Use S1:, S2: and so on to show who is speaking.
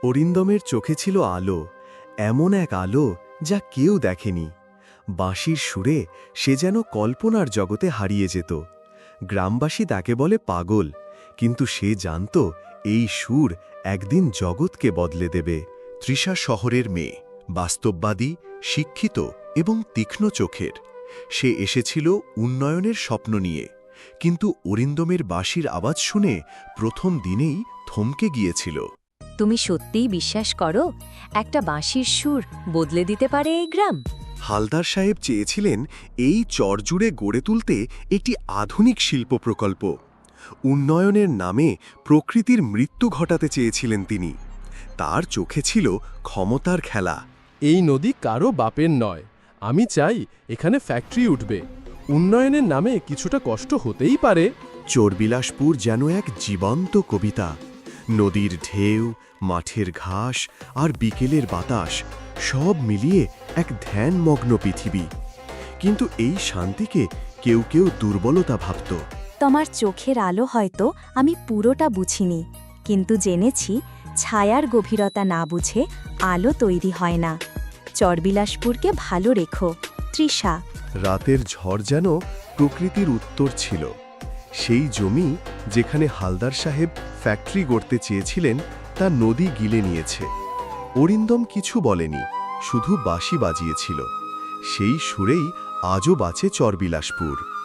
S1: অরিন্দমের চোখে ছিল আলো, এমন এক আলো যা কেউ দেখেনি। বাঁশির সুরে সে যেন কল্পনার জগতে হারিয়ে যেত। গ্রামবাসী তাকে বলে পাগল, কিন্তু সে জানত এই সুর একদিন জগৎকে বদলে দেবে।
S2: তৃষা শহরের মেয়ে, বাস্তববাদী, শিক্ষিত এবং তীক্ষ্ণ চোখের। সে এসেছিল উন্নয়নের স্বপ্ন নিয়ে, কিন্তু অরিন্দমের বাঁশির আওয়াজ শুনে প্রথম দিনেই থমকে গিয়েছিল।
S3: তুমি সত্যিই বিশ্বাস করো একটা বাঁশির সুর বদলে দিতে পারে এই গ্রাম?
S1: হালদার সাহেব চেয়েছিলেন এই চরজুড়ে গড়ে তুলতে একটি আধুনিক শিল্প প্রকল্প। উন্নয়নের নামে প্রকৃতির মৃত্যু ঘটাতে চেয়েছিলেন তিনি। তার চোখে ছিল ক্ষমতার খেলা।
S4: এই নদী কারও বাপের নয়। আমি চাই এখানে ফ্যাক্টরি উঠবে। উন্নয়নের নামে কিছুটা কষ্ট হতেই পারে।
S1: চোরবিলাসপুর যেন এক জীবন্ত কবিতা। নদীর ঢেউ মাঠের ঘাস আর বিকেলের বাতাস সব মিলিয়ে এক ধ্যানমগ্ন পৃথিবী। কিন্তু এই শান্তিকে কেউ কেউ দুর্বলতা ভাবত।
S3: তোমার চোখের আলো হয়তো আমি পুরোটা বুঝিনি কিন্তু জেনেছি ছায়ার গভীরতা না বুঝে আলো তৈরি হয় না। চরবিলাসপুরকে ভালো রেখো তৃষা।
S1: রাতের ঝড় যেন প্রকৃতির উত্তর ছিল। সেই জমি যেখানে হালদার সাহেব ফ্যাক্টরি গড়তে চেয়েছিলেন, তা নদী গিলে নিয়েছে। অরিন্দম কিছু বলেনি, শুধু বাঁশি বাজিয়েছিল। সেই সুরেই আজও বাঁচে চরবিলাসপুর।